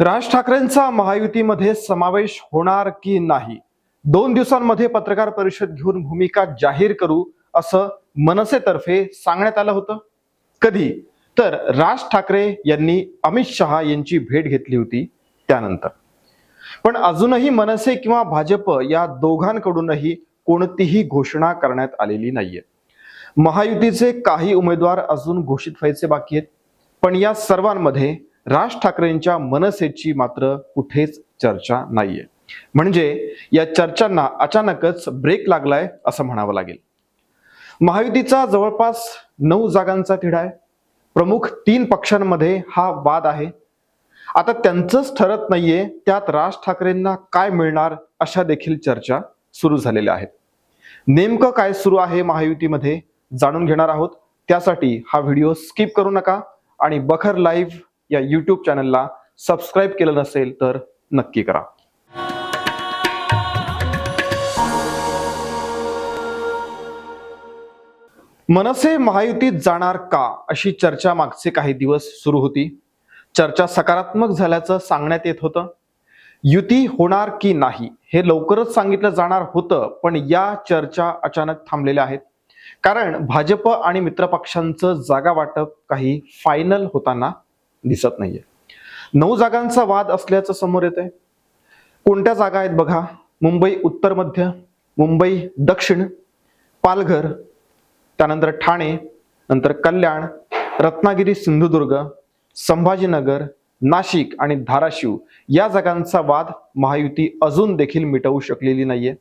राज ठाकरेंचा महायुतीमध्ये समावेश होणार की नाही? दोन दिवसांमध्ये पत्रकार परिषद घेऊन भूमिका जाहीर करू असं मनसेतर्फे सांगण्यात आलं होतं. कधी? तर राज ठाकरे यांनी अमित शहा यांची भेट घेतली होती त्यानंतर. पण अजूनही मनसे किंवा भाजप या दोघांकडूनही कोणतीही घोषणा करण्यात आलेली नाहीये. महायुतीचे काही उमेदवार अजून घोषित व्हायचे बाकी आहेत. पण या सर्वांमध्ये राज ठाकरेंच्या मनसेची मात्र कुठेच चर्चा नाहीये. म्हणजे या चर्चांना अचानकच ब्रेक लागलाय असं म्हणावं लागेल. महायुतीचा जवळपास नऊ जागांचा तिढा आहे. प्रमुख तीन पक्षांमध्ये हा वाद आहे. आता त्यांचंच ठरत नाहीये त्यात राज ठाकरेंना काय मिळणार अशा देखील चर्चा सुरू झालेल्या आहेत. नेमकं काय सुरू आहे महायुतीमध्ये जाणून घेणार आहोत. त्यासाठी हा व्हिडिओ स्किप करू नका आणि बखर लाईव्ह या यूट्यूब चॅनलला सबस्क्राईब केलं नसेल तर नक्की करा. मनसे महायुतीत जाणार का? अशी चर्चा मागचे काही दिवस सुरू होती. चर्चा सकारात्मक झाल्याचं सांगण्यात येत होतं. युती होणार की नाही हे लवकरच सांगितलं जाणार होतं पण या चर्चा अचानक थांबलेल्या आहेत. कारण भाजप आणि मित्रपक्षांचं जागा वाटप काही फायनल होताना दिसत नाहीये. नऊ जागांचा वाद असल्याचं समोर येत आहे कोणत्या जागा आहेत बघा? मुंबई उत्तर मध्य मुंबई दक्षिण पालघर त्यानंतर ठाणे नंतर कल्याण रत्नागिरी सिंधुदुर्ग संभाजीनगर नाशिक आणि धाराशिव या जागांचा वाद महायुती अजून देखील मिटवू शकलेली नाहीये.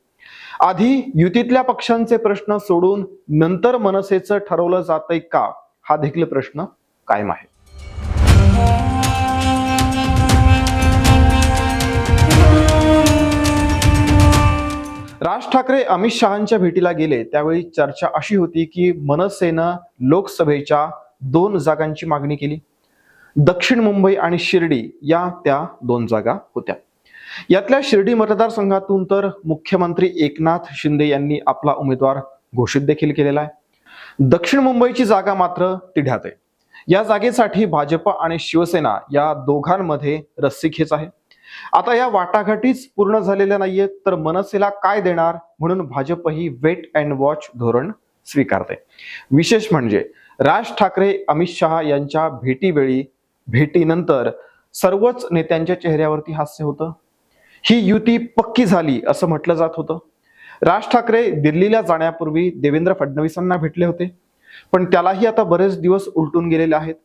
आधी युतीतल्या पक्षांचे प्रश्न सोडून नंतर मनसेचं ठरवलं जातंय का? हा देखील प्रश्न कायम आहे. राज ठाकरे अमित शहांच्या भेटीला गेले. त्यावेळी चर्चा अशी होती की मनसेनं लोकसभेच्या दोन जागांची मागणी केली. दक्षिण मुंबई आणि शिर्डी या त्या दोन जागा होत्या. यातल्या शिर्डी मतदारसंघातून तर मुख्यमंत्री एकनाथ शिंदे यांनी आपला उमेदवार घोषित देखील केलेला आहे. दक्षिण मुंबईची जागा मात्र तिढ्यात आहे. या जागेसाठी भाजप आणि शिवसेना या दोघांमध्ये रस्सीखेच आहे. आता या वाटाघाटीच पूर्ण झालेल्या नाहीयेत तर मनसेला काय देणार? म्हणून भाजपही वेट अँड वॉच धोरण स्वीकारते विशेष म्हणजे राज ठाकरे अमित शहा यांच्या भेटीवेळी भेटीनंतर सर्वच नेत्यांच्या चेहऱ्यावरती हास्य होतं. ही युती पक्की झाली असं म्हटलं जात होतं. राज ठाकरे दिल्लीला जाण्यापूर्वी देवेंद्र फडणवीसांना भेटले होते. पण त्यालाही आता बरेच दिवस उलटून गेलेले आहेत.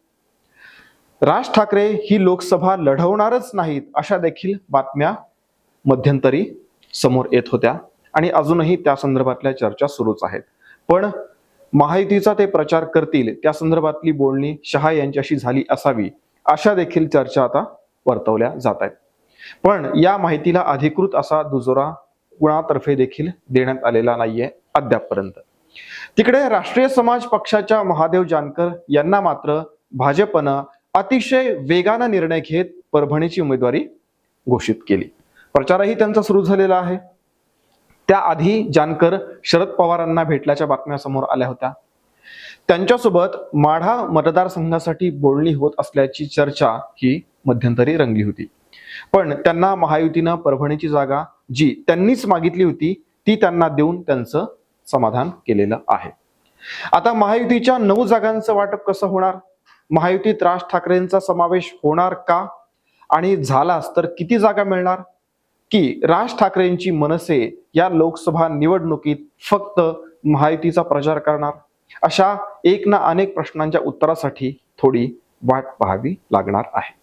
राज ठाकरे ही लोकसभा लढवणारच नाहीत अशा देखील बातम्या मध्यंतरी समोर येत होत्या. आणि अजूनही त्या संदर्भातल्या चर्चा सुरूच आहेत. पण महायुतीचा ते प्रचार करतील त्या संदर्भातली बोलणी शहा यांच्याशी झाली असावी अशा देखील चर्चा आता वर्तवल्या जात आहेत. पण या माहितीला अधिकृत असा दुजोरा कुणातर्फे देखील देण्यात आलेला नाहीये अद्यापपर्यंत. तिकडे राष्ट्रीय समाज पक्षाच्या महादेव जानकर यांना मात्र भाजपनं अतिशय वेगानं निर्णय घेत परभणीची उमेदवारी घोषित केली. प्रचारही त्यांचा सुरू झालेला आहे. त्याआधी जानकर शरद पवारांना भेटल्याच्या बातम्या समोर आल्या होत्या. त्यांच्यासोबत माढा मतदारसंघासाठी बोलणी होत असल्याची चर्चा ही मध्यंतरी रंगली होती. पण त्यांना महायुतीनं परभणीची जागा जी त्यांनीच मागितली होती ती त्यांना देऊन त्यांचं समाधान केलेलं आहे. आता महायुतीच्या नऊ जागांचं वाटप कसं होणार? महायुतीत राज ठाकरेंचा समावेश होणार का? आणि झालाच तर किती जागा मिळणार? की राज ठाकरेंची मनसे या लोकसभा निवडणुकीत फक्त महायुतीचा प्रचार करणार? अशा एक ना अनेक प्रश्नांच्या उत्तरासाठी थोडी वाट पाहावी लागणार आहे.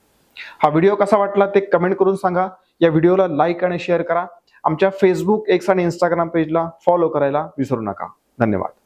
हा व्हिडिओ कसा वाटला ते कमेंट करून सांगा. या व्हिडिओला लाईक आणि शेअर करा. आमच्या फेसबुक एक्स आणि इंस्टाग्राम पेजला फॉलो करायला विसरू नका. धन्यवाद.